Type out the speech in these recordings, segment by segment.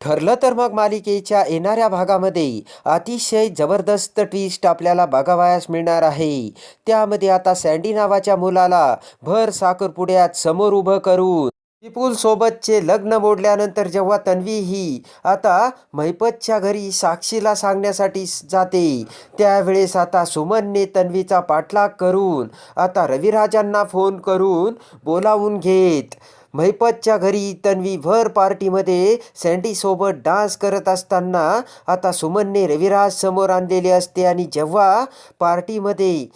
ठरलं तर मग मालिकेच्या येणाऱ्या भागामध्ये अतिशय जबरदस्त ट्विस्ट आपल्याला बघावयास मिळणार आहे. त्यामध्ये आता सँडी नावाच्या मुलाला भर साखरपुड्यात समोर उभं करून विपुल सोबतचे लग्न मोडल्यानंतर जेव्हा तन्वी ही आता महिपतच्या घरी साक्षीला सांगण्यासाठी जाते त्यावेळेस आता सुमनने तन्वीचा पाठलाग करून आता रविराजांना फोन करून बोलावून घेत महिपतच्या घरी तन्वी भर पार्टीमध्ये सँडीसोबत डान्स करत असताना आता सुमनने रविराज समोर आणलेले असते आणि जेव्हा पार्टीमध्ये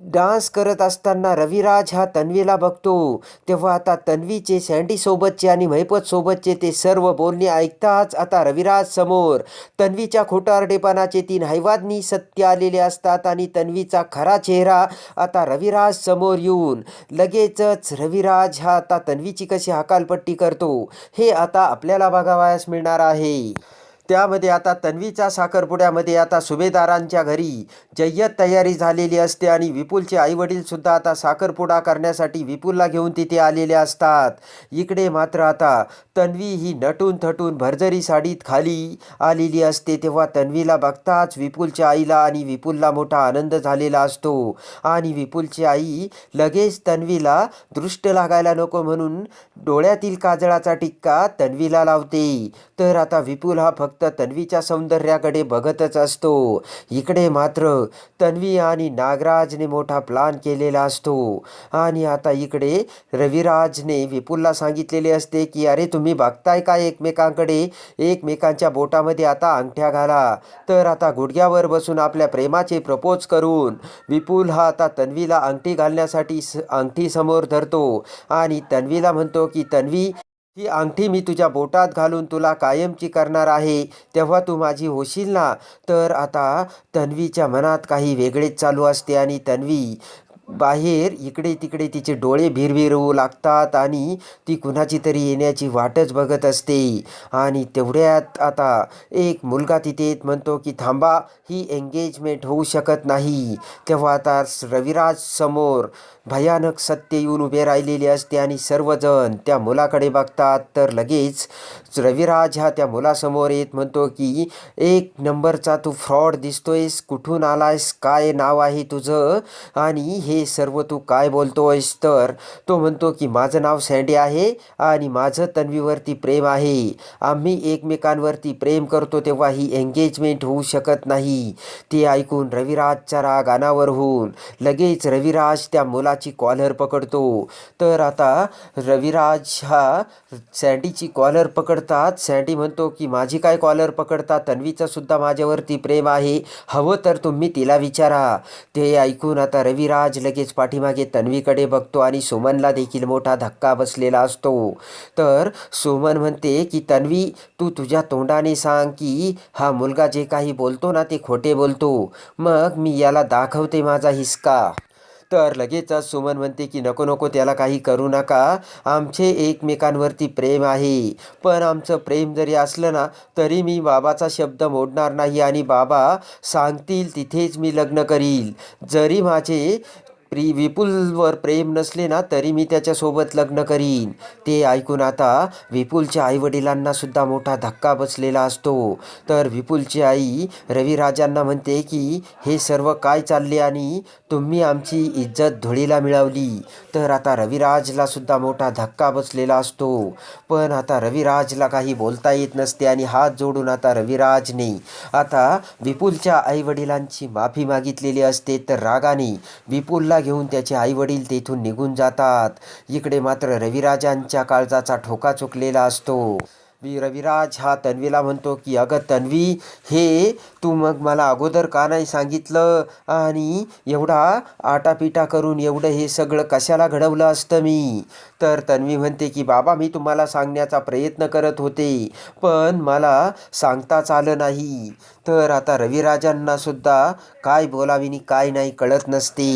डान्स करत असताना रविराज हा तन्वीला बघतो. तेव्हा आता तन्वीचे सँडीसोबतचे आणि मैपतसोबतचे ते सर्व बोलणे ऐकताच आता रविराज समोर. तन्वीच्या खोटारडेपणाचे तीन हैवादनी सत्य आलेले असतात आणि तन्वीचा खरा चेहरा आता रविराज समोर येऊन लगेचच रविराज हा आता तन्वीची कशी हकालपट्टी करतो हे आता आपल्याला बघावयास मिळणार आहे. त्यामध्ये आता तन्वीच्या साखरपुड्यामध्ये आता सुभेदारांच्या घरी जय्यत तयारी झालेली असते आणि विपुलचे आईवडीलसुद्धा आता साखरपुडा करण्यासाठी विपुलला घेऊन तिथे आलेले असतात. इकडे मात्र आता तन्वी ही नटून थटून भरजरी साडीत खाली आलेली असते. तेव्हा तन्वीला बघताच विपुलच्या आईला आणि विपुलला मोठा आनंद झालेला असतो. आणि विपुलची आई लगेच तन्वीला दृष्ट लागायला नको म्हणून डोळ्यातील काजळाचा टिक्का तन्वीला लावते. तर आता विपुल हा फक्त तन्वीच्या सौंदर्याकडे बघतच असतो. इकडे मात्र तन्वी आणि नागराजने मोठा प्लान केलेला असतो. आणि आता इकडे रविराजने विपुलला सांगितलेले असते की अरे तुम्ही बघताय का एकमेकांकडे? एकमेकांच्या बोटामध्ये आता अंगठ्या घाला. तर आता गुडघ्यावर बसून आपल्या प्रेमाचे प्रपोज करून विपुल हा आता तन्वीला अंगठी घालण्यासाठी स अंगठी समोर धरतो. आणि तन्वीला म्हणतो की तन्वी ही अंगठी मी तुझ्या बोटात घालून तुला कायमची करणार आहे तेव्हा तू माझी होशील ना? तर आता तन्वीच्या मनात काही वेगळेच चालू असते आणि तन्वी बाहेर इकडे तिकडे तिचे डोळे भिरभिरवू लागतात आणि ती कुणाची तरी येण्याची वाटच बघत असते. आणि तेवढ्यात आता एक मुलगा तिथे येत म्हणतो की थांबा ही एंगेजमेंट होऊ शकत नाही. तेव्हा आता रविराज समोर भयानक सत्य येऊन उभे राहिलेले असते आणि सर्वजण त्या मुलाकडे बघतात. तर लगेच रविराज हा त्या मुलासमोर येत म्हणतो की एक नंबरचा तू फ्रॉड दिसतोयस कुठून आलायस काय नाव आहे तुझं? आणि हे सर्व तू काय बोलतोयस? तर तो म्हणतो की माझं नाव सँडी आहे आणि माझं तन्वीवरती प्रेम आहे. आम्ही एकमेकांवरती प्रेम करतो तेव्हा ही एंगेजमेंट होऊ शकत नाही. ते ऐकून रविराजचा राग अनावर होऊन लगेच रविराज त्या मुलाची कॉलर पकडतो. तर आता रविराज हा सँडीची कॉलर पकडतात. सँडी म्हणतो की माझी काय कॉलर पकडता तन्वीचं सुद्धा माझ्यावरती प्रेम आहे. हवं तर तुम्ही तिला विचारा. ते ऐकून आता रविराज लगेच पाठीमागे तन्वीकडे बघतो आणि सुमनला देखील मोठा धक्का बसलेला असतो. तर सुमन म्हणते की तन्वी तू तुझ्या तोंडाने सांग की हा मुलगा जे काही बोलतो ना ते खोटे बोलतो. मग मी याला दाखवते माझा हिसका. तर लगेचच सुमन म्हणते की नको नको त्याला काही करू नका. आमचे एकमेकांवरती प्रेम आहे. पण आमचं प्रेम जरी असलं ना तरी मी बाबाचा शब्द मोडणार नाही आणि बाबा सांगतील तिथेच मी लग्न करील. जरी माझे प्री विपुलवर प्रेम नसले ना तरी मी त्याच्यासोबत लग्न करीन. ते ऐकून आता विपुलच्या आईवडिलांना सुद्धा मोठा धक्का बसलेला असतो. तर विपुलची आई रविराजांना म्हणते की हे सर्व काय चालले आणि तुम्ही आमची इज्जत धुळीला मिळवली तर आता रविराजला सुद्धा मोठा धक्का बसलेला असतो. पण आता रविराजला काही बोलता येत नसते आणि हात जोडून आता रविराजने आता विपुलच्या आईवडिलांची माफी मागितलेली असते. तर रागाने विपुलला घेऊन त्याचे आईवडील तेथून निघून जातात. इकडे मात्र रविराजांच्या काळजाचा ठोका चुकलेला असतो. मी रविराज हा तन्वीला म्हणतो की अगं तन्वी हे तू मग मला अगोदर का नाही सांगितलं? आणि एवढा आटापिटा करून एवढं हे सगळं कशाला घडवलं असतं मी? तर तन्वी म्हणते की बाबा मी तुम्हाला सांगण्याचा प्रयत्न करत होते पण मला सांगताच आलं नाही. तर आता रविराजांनासुद्धा काय बोलावी आणि काय नाही कळत नसते.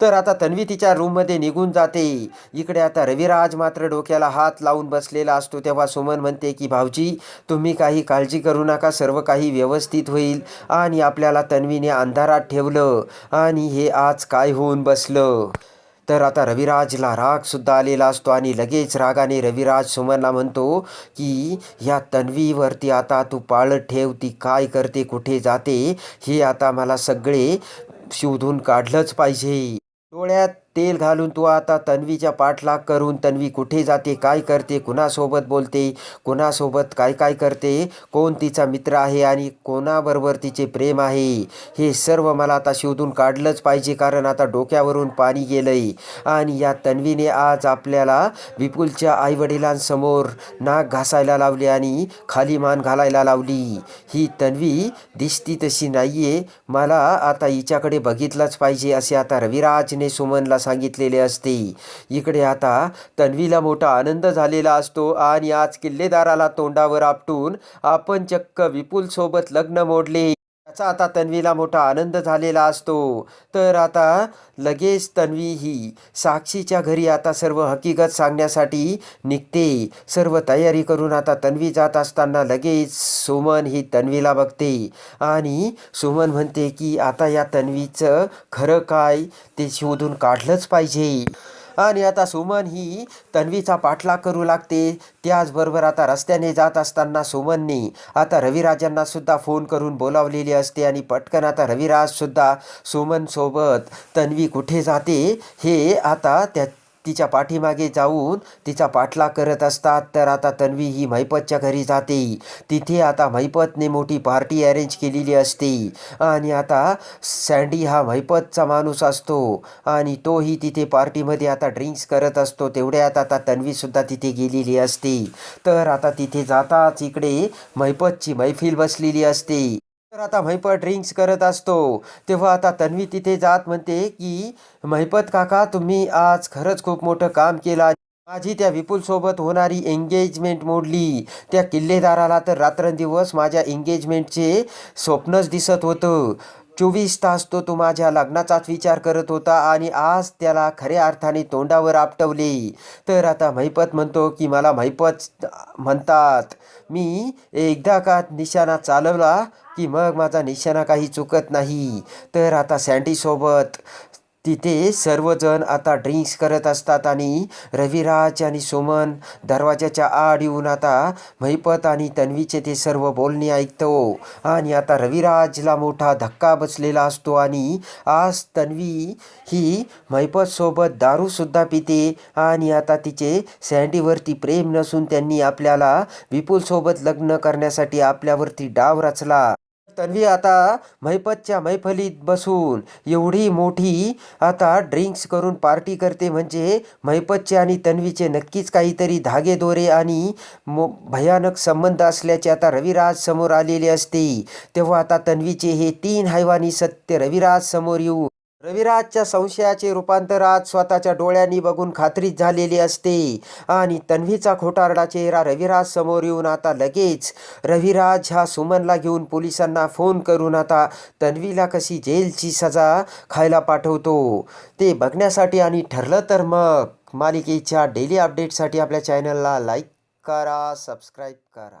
तर आता तन्वी तिच्या रूममध्ये निघून जाते. इकडे आता रविराज मात्र डोक्याला हात लावून बसलेला असतो. तेव्हा सुमन म्हणते की भाऊजी तुम्ही काही काळजी करू नका. सर्व काही व्यवस्थित होईल. आणि आपल्याला तन्वीने अंधारात ठेवलं. आणि हे आज काय होऊन बसलं? तर आता रविराजला रागसुद्धा आलेला असतो आणि लगेच रागाने रविराज सुमनला म्हणतो की ह्या तन्वीवरती आता तू पाळत ठेव. ती काय करते? कुठे जाते? हे आता मला सगळे शोधून काढलंच पाहिजे. डोळ्यात तेल घालून तू आता तन्वीच्या पाठलाग करून तन्वी कुठे जाते काय करते कुणासोबत बोलते कुणासोबत काय काय करते कोण तिचा मित्र आहे आणि कोणाबरोबर तिचे प्रेम आहे हे सर्व मला आता शोधून काढलंच पाहिजे कारण आता डोक्यावरून पाणी गेलंय. आणि या तन्वीने आज आपल्याला विपुलच्या आईवडिलांसमोर नाक घासायला लावले आणि खाली मान घालायला लावली. ही तन्वी दिसती तशी नाहीये. मला आता हिच्याकडे बघितलंच पाहिजे असे आता रविराजने सुमनला सांगितलेले असते. इकडे आता तन्वीला मोठा आनंद झालेला असतो आणि आज किल्लेदाराला तोंडावर आपटून आपण चक्क विपुलसोबत लग्न मोडले. याचा आता तन्वीला मोठा आनंद झालेला असतो. तर आता लगेच तन्वी ही साक्षीच्या घरी आता सर्व हकीकत सांगण्यासाठी निघते. सर्व तयारी करून आता तन्वी जात असताना लगेच सुमन ही तन्वीला बघते. आणि सुमन म्हणते की आता या तन्वीचं खरं काय? ते शोधून काढलंच पाहिजे. आणि आता सुमन ही तन्वीचा पाठलाग करू लागते. त्याचबरोबर आता रस्त्याने जात असताना सुमनने आता रविराजांना सुद्धा फोन करून बोलावलेली असते आणि पटकन आता रविराजसुद्धा सुमनसोबत तन्वी कुठे जाते हे आता त्या तिच्या पाठीमागे जाऊन तिचा पाठलाग करत असतात. तर आता तन्वी ही महिपतच्या घरी जाते. तिथे आता महिपतने मोठी पार्टी अरेंज केलेली असते. आणि आता सँडी हा महिपतचा माणूस असतो. आणि तोही तिथे पार्टीमध्ये आता ड्रिंक्स करत असतो. तेवढ्यात आता तन्वीसुद्धा तिथे गेलेली असते. तर आता तिथे जाताच इकडे महिपतची मैफिल बसलेली असते. तर आता महिपत ड्रिंक्स करत असतो. तेव्हा आता तन्वी तिथे जात म्हणते की महिपत काका तुम्ही आज खरंच खूप मोठं काम केलं माझी त्या विपुलसोबत होणारी एंगेजमेंट मोडली. त्या किल्लेदाराला तर रात्रंदिवस माझ्या एंगेजमेंटचे स्वप्नच दिसत होतं. चोवीस तास तो तो माझ्या लग्नाचाच विचार करत होता आणि आज त्याला खऱ्या अर्थाने तोंडावर आपटवले. तर आता महिपत म्हणतो की मला महिपत म्हणतात. मी एकदा का निशाणा चालवला की मग माझा निशाणा काही चुकत नाही. तर आता सँडीसोबत तिथे सर्वजण आता ड्रिंक्स करत असतात आणि रविराज आणि सुमन दरवाजाच्या आड येऊन आता महिपत आणि तन्वीचे ते सर्व बोलणे ऐकतो. आणि आता रविराजला मोठा धक्का बसलेला असतो आणि आज तन्वी ही महिपतसोबत दारूसुद्धा पिते आणि आता तिचे सँडीवरती प्रेम नसून त्यांनी आपल्याला विपुलसोबत लग्न करण्यासाठी आपल्यावरती डाव रचला. तन्वी आता मैपतच्या मैफलीत बसून एवढी मोठी आता ड्रिंक्स करून पार्टी करते म्हणजे मैपतचे आणि तन्वीचे नक्कीच काहीतरी धागे दोरे आणि मो भयानक संबंध असल्याचे आता रविराज समोर आलेले असते. तेव्हा आता तन्वीचे हे तीन हैवानी सत्य रविराज समोर येऊन रविराजच्या संशयाचे रूपांतर आज स्वतःच्या डोळ्यांनी बघून खात्रीच झालेली असते. आणि तन्वीचा खोटारडा चेहरा रविराज समोर येऊन आता लगेच रविराज हा सुमनला घेऊन पोलिसांना फोन करून आता तन्वीला कशी जेलची सजा खायला पाठवतो. ते बघण्यासाठी आणि ठरलं तर मग. मालिकेच्या डेली अपडेटसाठी आपल्या चॅनलला लाईक करा सबस्क्राईब करा.